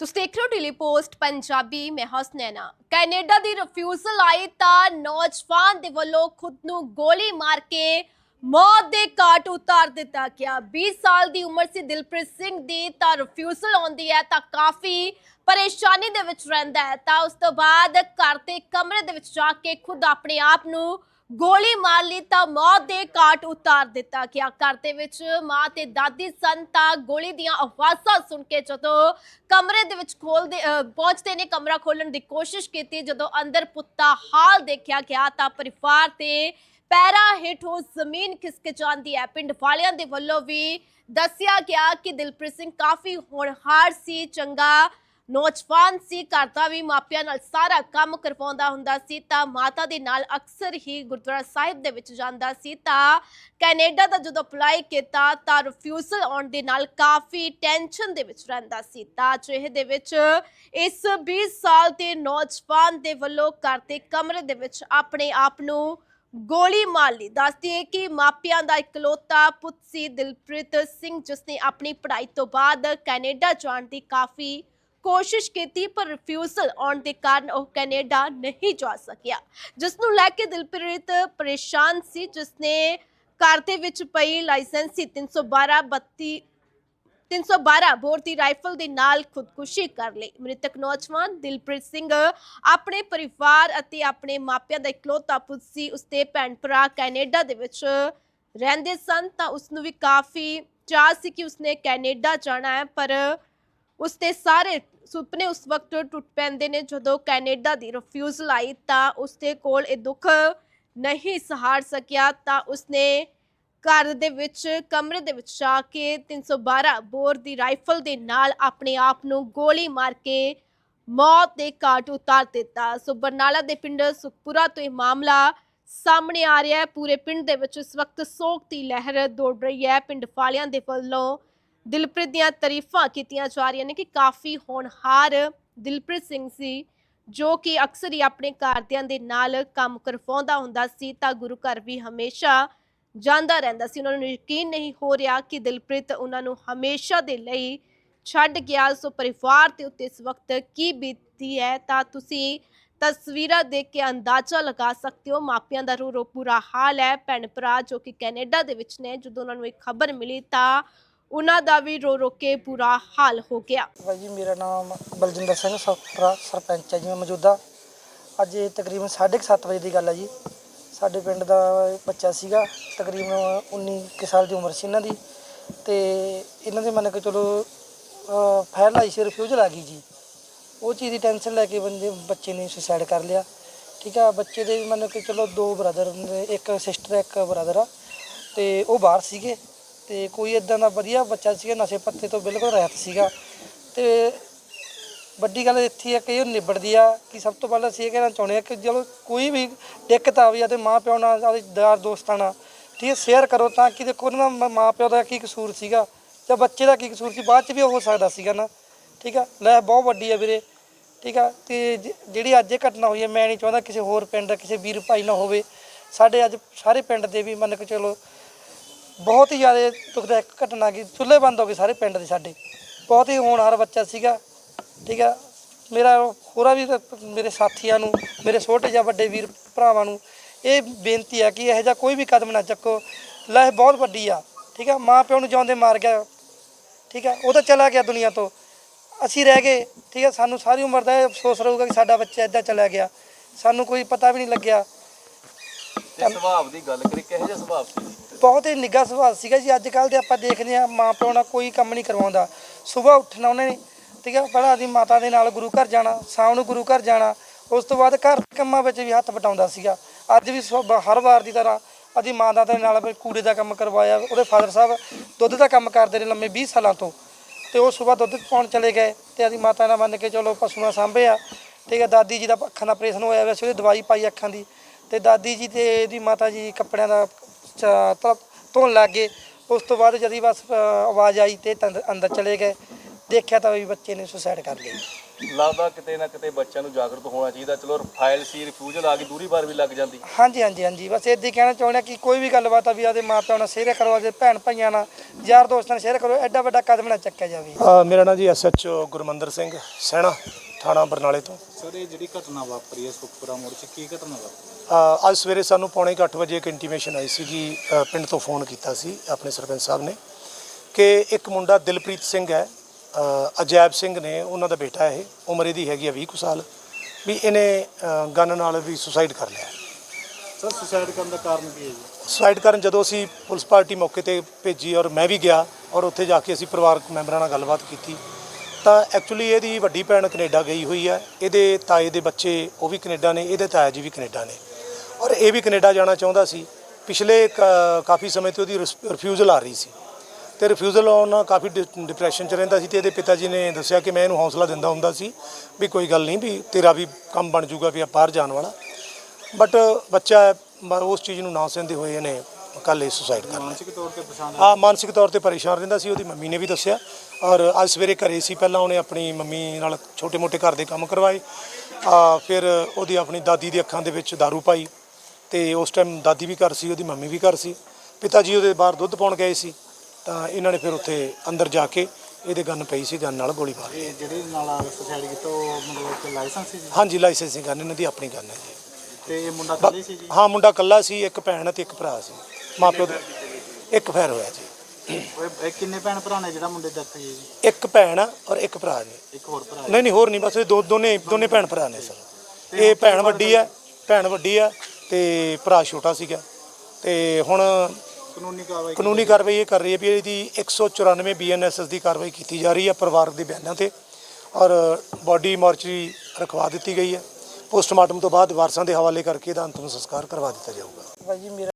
ਤੁਸੀਂ ਦੇਖ ਰਹੇ ਹੋ ਡੇਲੀ ਪੋਸਟ ਪੰਜਾਬੀ, ਮੈਂ ਹਸਨੈਨਾ ਕੈਨੇਡਾ ਦੀ ਰਿਫਿਊਜ਼ਲ ਆਈ ਤਾਂ ਨੌਜਵਾਨ ਦੇ ਵੱਲੋਂ ਖੁਦ ਨੂੰ ਗੋਲੀ ਮਾਰ ਕੇ ਮੌਤ ਦੇ ਘਾਟ ਉਤਾਰ ਦਿੱਤਾ ਗਿਆ। 20 ਸਾਲ ਦੀ ਉਮਰ ਸੀ ਦਿਲਪ੍ਰੀਤ ਸਿੰਘ ਦੀ, ਤਾਂ ਰਿਫਿਊਜ਼ਲ ਆਉਂਦੀ ਹੈ ਤਾਂ ਕਾਫੀ ਪਰੇਸ਼ਾਨੀ ਦੇ ਵਿੱਚ ਰਹਿੰਦਾ ਹੈ। ਤਾਂ ਉਸ ਤੋਂ ਬਾਅਦ ਘਰ ਦੇ ਕਮਰੇ ਦੇ ਵਿੱਚ ਜਾ ਕੇ ਖੁਦ ਆਪਣੇ ਆਪ ਨੂੰ ਗੋਲੀ ਮਾਰ ਲਈ ਤਾਂ ਮੌਤ ਦੇ ਘਾਟ ਉਤਾਰ ਦਿੱਤਾ ਗਿਆ। ਘਰ ਦੇ ਵਿੱਚ ਮਾਂ ਤੇ ਦਾਦੀ ਸਨ ਤਾਂ ਗੋਲੀ ਦੀਆਂ ਆਵਾਜ਼ਾਂ ਸੁਣ ਕੇ ਜਦੋਂ ਕਮਰੇ ਦੇ ਵਿੱਚ ਖੋਲਦੇ ਪਹੁੰਚਦੇ ਨੇ, ਕਮਰਾ ਖੋਲਣ ਦੀ ਕੋਸ਼ਿਸ਼ ਕੀਤੀ, ਜਦੋਂ ਅੰਦਰ ਪੁੱਤਾ ਹਾਲ ਦੇਖਿਆ ਗਿਆ ਤਾਂ ਪਰਿਵਾਰ ਤੇ ਪੈਰਾ ਹੇਠੋਂ ਜ਼ਮੀਨ ਖਿਸਕ ਜਾਂਦੀ ਹੈ। ਪਿੰਡ ਵਾਲਿਆਂ ਦੇ ਵੱਲੋਂ ਵੀ ਦੱਸਿਆ ਗਿਆ ਕਿ ਦਿਲਪ੍ਰੀਤ ਸਿੰਘ ਕਾਫੀ ਹੋਣਹਾਰ ਸੀ, ਚੰਗਾ ਨੌਜਵਾਨ ਸੀ, ਘਰ ਦਾ ਵੀ ਮਾਪਿਆਂ ਨਾਲ ਸਾਰਾ ਕੰਮ ਕਰਵਾਉਂਦਾ ਹੁੰਦਾ ਸੀ, ਤਾਂ ਮਾਤਾ ਦੇ ਨਾਲ ਅਕਸਰ ਹੀ ਗੁਰਦੁਆਰਾ ਸਾਹਿਬ ਦੇ ਵਿੱਚ ਜਾਂਦਾ ਸੀ, ਤਾਂ ਕੈਨੇਡਾ ਦਾ ਜਦੋਂ ਅਪਲਾਈ ਕੀਤਾ, ਤਾਂ ਰਿਫਿਊਜ਼ਲ ਆਉਣ ਦੇ ਨਾਲ ਕਾਫੀ ਟੈਨਸ਼ਨ ਦੇ ਵਿੱਚ ਰਹਿੰਦਾ ਸੀ, ਤਾਂ ਅਜਿਹੇ ਦੇ ਵਿੱਚ ਇਸ 20 ਸਾਲ ਦੇ ਨੌਜਵਾਨ ਦੇ ਵੱਲੋਂ ਘਰ ਦੇ ਕਮਰੇ ਦੇ ਵਿੱਚ ਆਪਣੇ ਆਪ ਨੂੰ ਗੋਲੀ ਮਾਰ ਲਈ। ਦੱਸਦੀ ਹੈ ਕਿ ਮਾਪਿਆਂ ਦਾ ਇਕਲੌਤਾ ਪੁੱਤ ਸੀ ਦਿਲਪ੍ਰੀਤ ਸਿੰਘ ਜਿਸ ਨੇ ਆਪਣੀ ਪੜ੍ਹਾਈ ਤੋਂ ਬਾਅਦ ਕੈਨੇਡਾ ਜਾਣ ਦੀ ਕਾਫੀ ਕੋਸ਼ਿਸ਼ ਕੀਤੀ ਪਰ ਰਿਫਿਊਜ਼ਲ ਆਉਣ ਦੇ ਕਾਰਨ ਉਹ ਕੈਨੇਡਾ ਨਹੀਂ ਜਾ ਸਕਿਆ। ਜਿਸ ਨੂੰ ਲੈ ਕੇ ਦਿਲਪ੍ਰੀਤ ਪਰੇਸ਼ਾਨ ਸੀ ਜਿਸ ਨੇ ਘਰ ਦੇ ਵਿੱਚ ਪਈ ਲਾਇਸੈਂਸੀ 312 32 312 ਬੋਰ ਦੀ ਰਾਈਫਲ ਦੇ ਨਾਲ ਖੁਦਕੁਸ਼ੀ ਕਰ ਲਈ। ਮ੍ਰਿਤਕ ਨੌਜਵਾਨ ਦਿਲਪ੍ਰੀਤ ਸਿੰਘ ਆਪਣੇ ਪਰਿਵਾਰ ਅਤੇ ਆਪਣੇ ਮਾਪਿਆਂ ਦਾ ਇਕਲੌਤਾ ਪੁੱਤ ਸੀ। ਉਸਦੇ ਭੈਣ ਭਰਾ ਕੈਨੇਡਾ ਦੇ ਵਿੱਚ ਰਹਿੰਦੇ ਸਨ ਤਾਂ ਉਸ ਨੂੰ ਵੀ ਕਾਫੀ ਚਾਹ ਸੀ ਕਿ ਉਸਨੇ ਕੈਨੇਡਾ ਜਾਣਾ ਹੈ, ਪਰ ਉਸਦੇ ਸਾਰੇ ਸੁਪਨੇ ਉਸ ਵਕਤ ਟੁੱਟ ਪੈਂਦੇ ਨੇ। ਜਦੋਂ ਕੈਨੇਡਾ ਦੀ ਰਿਫਿਊਜ਼ਲ ਆਈ ਤਾਂ ਉਸਦੇ ਕੋਲ ਇਹ ਦੁੱਖ ਨਹੀਂ ਸਹਾਰ ਸਕਿਆ। ਤਾਂ ਉਸਨੇ ਘਰ ਦੇ ਵਿੱਚ, ਕਮਰੇ ਦੇ ਵਿੱਚ ਜਾ ਕੇ 312 ਬੋਰ ਦੀ ਰਾਈਫਲ ਦੇ ਨਾਲ ਆਪਣੇ ਆਪ ਨੂੰ ਗੋਲੀ ਮਾਰ ਕੇ ਮੌਤ ਦੇ ਘਾਟ ਉਤਾਰ ਦਿੱਤਾ। ਸੋ ਬਰਨਾਲਾ ਦੇ ਪਿੰਡ ਸੁਖਪੁਰਾ ਤੋਂ ਇਹ ਮਾਮਲਾ ਸਾਹਮਣੇ ਆ ਰਿਹਾ ਹੈ। ਪੂਰੇ ਪਿੰਡ ਦੇ ਵਿੱਚ ਇਸ ਵਕਤ ਸੋਗ ਦੀ ਲਹਿਰ ਦੌੜ ਰਹੀ ਹੈ। ਪਿੰਡ ਵਾਲਿਆਂ ਦੇ ਵੱਲੋਂ ਦਿਲਪ੍ਰੀਤ ਦੀਆਂ ਤਾਰੀਫਾਂ ਕੀਤੀਆਂ ਜਾ ਰਹੀਆਂ ਨੇ ਕਿ ਕਾਫੀ ਹੋਣਹਾਰ ਦਿਲਪ੍ਰੀਤ ਸਿੰਘ ਸੀ, ਜੋ ਕਿ ਅਕਸਰ ਹੀ ਆਪਣੇ ਘਰਦਿਆਂ ਦੇ ਨਾਲ ਕੰਮ ਕਰਵਾਉਂਦਾ ਹੁੰਦਾ ਸੀ ਤਾਂ ਗੁਰੂ ਘਰ ਵੀ ਹਮੇਸ਼ਾ ਜਾਂਦਾ ਰਹਿੰਦਾ ਸੀ। ਉਹਨਾਂ ਨੂੰ ਯਕੀਨ ਨਹੀਂ ਹੋ ਰਿਹਾ ਕਿ ਦਿਲਪ੍ਰੀਤ ਉਹਨਾਂ ਨੂੰ ਹਮੇਸ਼ਾ ਦੇ ਲਈ ਛੱਡ ਗਿਆ, ਸੋ ਪਰਿਵਾਰ ਤੇ ਉੱਤੇ ਇਸ ਵਕਤ ਕੀ ਬੀਤੀ ਹੈ ਤਾਂ ਤੁਸੀਂ ਤਸਵੀਰਾਂ ਦੇਖ ਕੇ ਅੰਦਾਜ਼ਾ ਲਗਾ ਸਕਦੇ ਹੋ। ਮਾਪਿਆਂ ਦਾ ਰੋ ਰੋ ਪੂਰਾ ਹਾਲ ਹੈ ਭੈਣ ਭਰਾ ਜੋ ਕਿ ਕੈਨੇਡਾ ਦੇ ਵਿੱਚ ਨੇ, ਜਦੋਂ ਉਹਨਾਂ ਨੂੰ ਇਹ ਖਬਰ ਮਿਲੀ ਤਾਂ ਉਹਨਾਂ ਦਾ ਵੀ ਰੋ ਰੋ ਕੇ ਪੂਰਾ ਹਾਲ ਹੋ ਗਿਆ। ਭਾਈ ਜੀ, ਮੇਰਾ ਨਾਮ ਬਲਜਿੰਦਰ ਸਿੰਘ ਸਫਰਾ ਸਰਪੰਚ ਹੈ ਜੀ, ਮੈਂ ਮੌਜੂਦਾ। ਅੱਜ ਇਹ ਤਕਰੀਬਨ 7:30 ਵਜੇ ਦੀ ਗੱਲ ਹੈ ਜੀ। ਸਾਡੇ ਪਿੰਡ ਦਾ ਬੱਚਾ ਸੀਗਾ, ਤਕਰੀਬਨ 19 ਕੁ ਸਾਲ ਦੀ ਉਮਰ ਸੀ ਇਹਨਾਂ ਦੀ। ਤੇ ਇਹਨਾਂ ਦੇ ਮੰਨ ਕੇ ਚਲੋ ਫਾਇਰ ਲਾਈ ਸੀ ਰਿਫਿਊਜ਼ਲ ਆ ਗਈ ਜੀ। ਉਹ ਚੀਜ਼ ਦੀ ਟੈਨਸ਼ਨ ਲੈ ਕੇ ਬੰਦੇ, ਬੱਚੇ ਨੇ ਸੁਸਾਈਡ ਕਰ ਲਿਆ। ਠੀਕ ਆ, ਬੱਚੇ ਦੇ ਮੰਨ ਕੇ ਚਲੋ ਦੋ ਬ੍ਰਦਰ ਇੱਕ ਸਿਸਟਰ ਇੱਕ ਬ੍ਰਦਰ ਆ। ਤੇ ਉਹ ਬਾਹਰ ਸੀਗੇ। ਤੇ ਕੋਈ ਇਦਾਂ ਦਾ ਵਧੀਆ ਬੱਚਾ ਸੀਗਾ, ਨਸ਼ੇ ਪੱਤੇ ਤੋਂ ਬਿਲਕੁਲ ਰਹਿਤ ਸੀਗਾ। ਤੇ ਵੱਡੀ ਗੱਲ ਇੱਥੇ ਆ ਕਿ ਇਹ ਨਿਬੜਦੀ ਆ ਕਿ ਸਭ ਤੋਂ ਪਹਿਲਾਂ ਅਸੀਂ ਇਹ ਕਹਿਣਾ ਚਾਹੁੰਦੇ ਆ ਕਿ ਜਦੋਂ ਕੋਈ ਵੀ ਦਿੱਕਤ ਆਵੇ ਜਾਂ ਤੇ ਮਾਂ ਪਿਓ ਨਾਲ ਆਪਦੇ ਯਾਰ ਦੋਸਤਾਂ ਨਾਲ, ਠੀਕ ਹੈ ਸ਼ੇਅਰ ਕਰੋ ਤਾਂ ਕਿ ਦੇਖੋ ਉਹਨਾਂ ਦਾ ਮਾਂ ਪਿਓ ਦਾ ਕੀ ਕਸੂਰ ਸੀਗਾ ਜਾਂ ਬੱਚੇ ਦਾ ਕੀ ਕਸੂਰ ਸੀ, ਬਾਅਦ ਚ ਵੀ ਉਹ ਹੋ ਸਕਦਾ ਸੀਗਾ ਨਾ, ਠੀਕ ਆ? ਲੈ, ਬਹੁਤ ਵੱਡੀ ਆ ਵੀਰੇ, ਠੀਕ ਆ? ਤੇ ਜਿਹੜੀ ਅੱਜ ਇਹ ਘਟਨਾ ਹੋਈ ਹੈ ਮੈਂ ਨਹੀਂ ਚਾਹੁੰਦਾ ਕਿਸੇ ਹੋਰ ਪਿੰਡ, ਕਿਸੇ ਵੀਰ ਭਾਈ ਨਾਲ ਹੋਵੇ। ਸਾਡੇ ਅੱਜ ਸਾਰੇ ਪਿੰਡ ਦੇ ਵੀ ਮੰਨ ਕੇ ਚਲੋ ਬਹੁਤ ਹੀ ਜ਼ਿਆਦਾ ਦੁਖਦਾਇਕ ਘਟਨਾ ਗਈ ਚੁੱਲ੍ਹੇ ਬੰਦ ਹੋ ਗਏ ਸਾਰੇ ਪਿੰਡ ਦੇ ਸਾਡੇ। ਬਹੁਤ ਹੀ ਹੋਣਹਾਰ ਬੱਚਾ ਸੀਗਾ, ਠੀਕ ਆ। ਮੇਰਾ ਹੋਰਾਂ ਵੀ ਮੇਰੇ ਸਾਥੀਆਂ ਨੂੰ, ਮੇਰੇ ਛੋਟੇ ਜਾਂ ਵੱਡੇ ਵੀਰ ਭਰਾਵਾਂ ਨੂੰ ਇਹ ਬੇਨਤੀ ਆ ਕਿ ਇਹੋ ਜਿਹਾ ਕੋਈ ਵੀ ਕਦਮ ਨਾ ਚੱਕੋ। ਲੈ ਬਹੁਤ ਵੱਡੀ ਆ, ਠੀਕ ਆ। ਮਾਂ ਪਿਓ ਨੂੰ ਜਿਉਂਦੇ ਮਾਰ ਗਿਆ, ਠੀਕ ਆ। ਉਹ ਤਾਂ ਚਲਾ ਗਿਆ ਦੁਨੀਆ ਤੋਂ। ਅਸੀਂ ਰਹਿ ਗਏ, ਠੀਕ ਆ। ਸਾਨੂੰ ਸਾਰੀ ਉਮਰ ਦਾ ਇਹ ਅਫਸੋਸ ਰਹੂਗਾ ਕਿ ਸਾਡਾ ਬੱਚਾ ਇੱਦਾਂ ਚਲਾ ਗਿਆ। ਸਾਨੂੰ ਕੋਈ ਪਤਾ ਵੀ ਨਹੀਂ ਲੱਗਿਆ। ਤੇ ਸੁਭਾਅ ਦੀ ਗੱਲ ਕਰੀ ਕਿਹੋ ਜਿਹਾ ਸੁਭਾਅ ਸੀ? ਬਹੁਤ ਹੀ ਨਿੱਘਾ ਸੁਭਾਅ ਸੀਗਾ ਜੀ। ਅੱਜ ਕੱਲ ਦੇ ਆਪਾਂ ਦੇਖਦੇ ਆ ਮਾਂ ਪਿਓ ਨਾਲ ਕੋਈ ਕੰਮ ਨਹੀਂ ਕਰਵਾਉਂਦਾ। ਸਵੇਰ ਉੱਠਣਾ ਉਹਨੇ ਨੇ, ਠੀਕ ਹੈ ਪਹਿਲਾਂ ਆਦੀ ਮਾਤਾ ਦੇ ਨਾਲ ਗੁਰੂ ਘਰ ਜਾਣਾ, ਸ਼ਾਮ ਨੂੰ ਗੁਰੂ ਘਰ ਜਾਣਾ, ਉਸ ਤੋਂ ਬਾਅਦ ਘਰ ਦੇ ਕੰਮਾਂ ਵਿੱਚ ਵੀ ਹੱਥ ਵਟਾਉਂਦਾ ਸੀਗਾ। ਅੱਜ ਵੀ ਸੁਬਹ ਹਰ ਵਾਰ ਦੀ ਤਰ੍ਹਾਂ ਆਦੀ ਮਾਤਾ ਦੇ ਨਾਲ ਵੀ ਕੂੜੇ ਦਾ ਕੰਮ ਕਰਵਾਇਆ, ਉਹਦੇ ਫਾਦਰ ਸਾਹਿਬ ਦੁੱਧ ਦਾ ਕੰਮ ਕਰਦੇ ਨੇ ਲੰਮੇ 20 ਸਾਲਾਂ ਤੋਂ। ਤੇ ਉਹ ਸਵੇਰ ਦੁੱਧ ਪਾਉਣ ਚਲੇ ਗਏ ਤੇ ਆਦੀ ਮਾਤਾ ਨਾਲ ਮੰਨ ਕੇ ਚਲੋ ਪਸ਼ੂਆਂ ਸਾਂਭੇ ਆ, ਠੀਕ ਹੈ ਦਾਦੀ ਜੀ ਦਾ ਅੱਖਾਂ ਦਾ ਆਪਰੇਸ਼ਨ ਹੋਇਆ ਵੈਸੇ ਉਹਦੀ ਦਵਾਈ ਪਾਈ ਅੱਖਾਂ ਦੀ। ਤੇ ਦਾਦੀ ਜੀ ਤੇ ਇਹਦੀ ਮਾਤਾ ਜੀ ਕੱਪੜਿਆਂ ਦਾ ਧ- ਧੋਣ ਲੱਗ ਗਏ। ਉਸ ਤੋਂ ਬਾਅਦ ਜਦੀ ਬਸ ਅ, ਆਵਾਜ਼ ਆਈ ਤੇ ਅੰਦਰ ਚਲੇ ਗਏ। ਦੇਖਿਆ ਤਾਂ ਵੀ ਬੱਚੇ ਨੇ ਸੁਸਾਈਡ ਕਰ ਲਿਆ ਲੱਗਦਾ ਕਿਤੇ ਨਾ ਕਿਤੇ ਬੱਚਿਆਂ ਨੂੰ ਜਾਗਰੂਕ ਹੋਣਾ ਚਾਹੀਦਾ। ਚਲੋ ਫਾਈਲ ਸੀ ਰਿਫਿਊਜ਼ਲ ਆ ਗਈ ਦੂਰੀ ਵਾਰ ਵੀ ਲੱਗ ਜਾਂਦੀ। ਹਾਂਜੀ ਹਾਂਜੀ ਹਾਂਜੀ। ਬਸ ਇਦਾਂ ਹੀ ਕਹਿਣਾ ਚਾਹੁੰਦੇ ਹਾਂ ਕਿ ਕੋਈ ਵੀ ਗੱਲਬਾਤ ਆ ਵੀ ਆਦੇ ਮਾਪਿਆਂ ਨਾਲ ਸ਼ੇਅਰ ਕਰੋ ਆਦੇ ਭੈਣ ਭਾਈਆਂ ਨਾਲ ਯਾਰ ਦੋਸਤਾਂ ਨਾਲ ਸ਼ੇਅਰ ਕਰੋ ਐਡਾ ਵੱਡਾ ਕਦਮ ਨਾ ਚੱਕਿਆ ਜਾਵੇ। ਅ, ਮੇਰਾ ਨਾਮ ਜੀ ਐਸਐਚਓ ਗੁਰਮੰਦਰ ਸਿੰਘ ਸੈਣਾ। ਥਾਣਾ ਬਰਨਾਲੇ ਤੋਂ। ਸਰ ਇਹ ਜਿਹੜੀ ਘਟਨਾ ਵਾਪਰੀ ਹੈ ਸੁਖਪੁਰਾ ਮੋੜ 'ਚ ਕੀ ਘਟਨਾ ਵਾਪਰੀ ਅ, ਅੱਜ ਸਵੇਰੇ ਸਾਨੂੰ ਪੌਣੇ ਕੁ ਅੱਠ ਵਜੇ ਇੱਕ ਇੰਟੀਮੇਸ਼ਨ ਆਈ ਸੀਗੀ ਅ, ਪਿੰਡ ਤੋਂ ਫੋਨ ਕੀਤਾ ਸੀ ਆਪਣੇ ਸਰਪੰਚ ਸਾਹਿਬ ਨੇ ਕਿ ਇੱਕ ਮੁੰਡਾ ਦਿਲਪ੍ਰੀਤ ਸਿੰਘ ਹੈ। ਅ, ਅਜੈਬ ਸਿੰਘ ਨੇ ਉਹਨਾਂ ਦਾ ਬੇਟਾ ਇਹ ਉਮਰ ਇਹਦੀ ਹੈਗੀ ਆ 20 ਕੁ ਸਾਲ ਵੀ ਇਹਨੇ ਗਨ ਨਾਲ ਵੀ ਸੁਸਾਈਡ ਕਰ ਲਿਆ। ਸਰ ਸੁਸਾਈਡ ਕਰਨ ਦਾ ਕਾਰਨ ਕੀ ਹੈ ਜੀ? ਸੁਸਾਈਡ ਕਰਨ ਜਦੋਂ ਅਸੀਂ ਪੁਲਿਸ ਪਾਰਟੀ ਮੌਕੇ ਤੇ ਭੇਜੀ ਔਰ ਮੈਂ ਵੀ ਗਿਆ ਔਰ ਉੱਥੇ ਜਾ ਕੇ ਅਸੀਂ ਪਰਿਵਾਰਕ ਮੈਂਬਰਾਂ ਨਾਲ ਗੱਲਬਾਤ ਕੀਤੀ ਤਾਂ ਐਕਚੁਅਲੀ ਇਹਦੀ ਵੱਡੀ ਭੈਣ ਕੈਨੇਡਾ ਗਈ ਹੋਈ ਹੈ। ਇਹਦੇ ਤਾਏ ਦੇ ਬੱਚੇ ਉਹ ਵੀ ਕੈਨੇਡਾ ਨੇ, ਇਹਦੇ ਤਾਇਆ ਜੀ ਵੀ ਕੈਨੇਡਾ ਨੇ। ਔਰ ਇਹ ਵੀ ਕੈਨੇਡਾ ਜਾਣਾ ਚਾਹੁੰਦਾ ਸੀ। ਪਿਛਲੇ ਕ- ਕਾਫੀ ਸਮੇਂ ਤੋਂ ਉਹਦੀ ਰਿਫਿਊਜ਼ਲ ਆ ਰਹੀ ਸੀ। ਤੇ ਰਿਫਿਊਜ਼ਲ ਆਉਣ ਨਾਲ ਕਾਫੀ ਡਿਪਰੈਸ਼ਨ ਚ ਰਹਿੰਦਾ ਸੀ ਤੇ ਇਹਦੇ ਪਿਤਾ ਜੀ ਨੇ ਦੱਸਿਆ ਕਿ ਮੈਂ ਇਹਨੂੰ ਹੌਸਲਾ ਦਿੰਦਾ ਹੁੰਦਾ ਸੀ ਵੀ ਕੋਈ ਗੱਲ ਨਹੀਂ ਵੀ ਤੇਰਾ ਵੀ ਕੰਮ ਬਣ ਜਾਊਗਾ ਵੀ ਆ ਬਾਹਰ ਜਾਣ ਵਾਲਾ। ਬਟ ਬੱਚਾ ਉਸ ਚੀਜ਼ ਨੂੰ ਨਾ ਸਹਿੰਦੇ ਹੋਏ ਇਹਨੇ ਕੱਲ੍ਹ ਇਹ ਸੁਸਾਈਡ ਕਰ ਲਿਆ ਮਾਨਸਿਕ ਤੌਰ ਤੇ ਪਛਾਣ ਆ ਮਾਨਸਿਕ ਤੌਰ ਤੇ ਪਰੇਸ਼ਾਨ ਰਹਿੰਦਾ ਸੀ ਉਹਦੀ ਮੰਮੀ ਨੇ ਵੀ ਦੱਸਿਆ। ਔਰ ਅੱਜ ਸਵੇਰੇ ਘਰੇ ਸੀ ਪਹਿਲਾਂ ਉਹਨੇ ਆਪਣੀ ਮੰਮੀ ਨਾਲ ਛੋਟੇ-ਮੋਟੇ ਘਰ ਦੇ ਕੰਮ ਕਰਵਾਏ। ਆ ਫਿਰ ਉਹਦੀ ਆਪਣੀ ਦਾਦੀ ਦੀ ਅੱਖਾਂ ਦੇ ਵਿੱਚ दारू ਪਾਈ ਤੇ ਉਸ ਟਾਈਮ ਦਾਦੀ ਵੀ ਘਰ ਸੀ ਉਹਦੀ ਮੰਮੀ ਵੀ ਘਰ ਸੀ। ਪਿਤਾ ਜੀ ਉਹਦੇ ਬਾਹਰ ਦੁੱਧ ਪਾਉਣ ਗਏ ਸੀ ਤਾਂ ਇਹਨਾਂ ਨੇ ਫਿਰ ਉੱਥੇ ਅੰਦਰ ਜਾ ਕੇ ਇਹਦੇ ਗਨ ਪਈ ਸੀ ਗਨ ਨਾਲ ਗੋਲੀ ਮਾਰ ਇਹ ਜਿਹੜੇ ਨਾਲ ਸੁਸਾਈਡ ਕੀਤਾ ਉਹ ਮਤਲਬ ਕਿ ਲਾਇਸੈਂਸ ਸੀ ਜੀ? ਹਾਂਜੀ ਲਾਇਸੈਂਸਿੰਗ ਗਨ ਇਹਨਾਂ ਦੀ ਆਪਣੀ ਗਨ ਹੈ ਜੀ। ਤੇ ਇਹ ਮੁੰਡਾ ਕੱਲੇ ਸੀ ਜੀ? ਹਾਂ ਮੁੰਡਾ ਕੱਲਾ ਸੀ ਇੱਕ ਭੈਣ ਤੇ ਇੱਕ ਭਰਾ ਸੀ। ਮਾਪਿਓ ਦਾ ਇੱਕ ਫੈਰ ਹੋਇਆ ਜੀ। ਉਹ ਇਹ ਕਿੰਨੇ ਭੈਣ ਭਰਾ ਨੇ ਜਿਹੜਾ ਮੁੰਡੇ ਦੀ ਡੈਥ ਹੋਈ ਹੈ ਜੀ? ਇੱਕ ਭੈਣ ਆ ਔਰ ਇੱਕ ਭਰਾ ਨੇ ਇੱਕ ਹੋਰ ਭਰਾ। ਨਹੀਂ ਨਹੀਂ ਹੋਰ ਨਹੀਂ ਬਸ ਇਹ ਦੋ ਦੋਨੇ ਦੋਨੇ ਭੈਣ ਭਰਾ ਨੇ ਸਰ। ਇਹ ਭੈਣ ਵੱਡੀ ਹੈ ਭੈਣ ਵੱਡੀ ਹੈ ਤੇ ਭਰਾ ਛੋਟਾ ਸੀਗਾ। ਤੇ ਹੁਣ ਕਾਨੂੰਨੀ ਕਾਰਵਾਈ ਕਾਨੂੰਨੀ ਕਾਰਵਾਈ ਇਹ ਕਰ ਰਹੀ ਹੈ ਵੀ ਇਹਦੀ 194 ਬੀਐਨਐਸਐਸ ਦੀ ਕਾਰਵਾਈ ਕੀਤੀ ਜਾ ਰਹੀ ਹੈ ਪਰਿਵਾਰਕ ਦੇ ਬਿਆਨਾਂ ਤੇ ਔਰ ਬਾਡੀ ਮਾਰਚਰੀ ਰਖਵਾ ਦਿੱਤੀ ਗਈ ਹੈ। ਪੋਸਟਮਾਰਟਮ ਤੋਂ ਬਾਅਦ ਵਾਰਸਾਂ ਦੇ ਹਵਾਲੇ ਕਰਕੇ ਇਹਦਾ ਅੰਤਿਮ ਸੰਸਕਾਰ ਕਰਵਾ ਦਿੱਤਾ ਜਾਊਗਾ। ਭਾਈ ਜੀ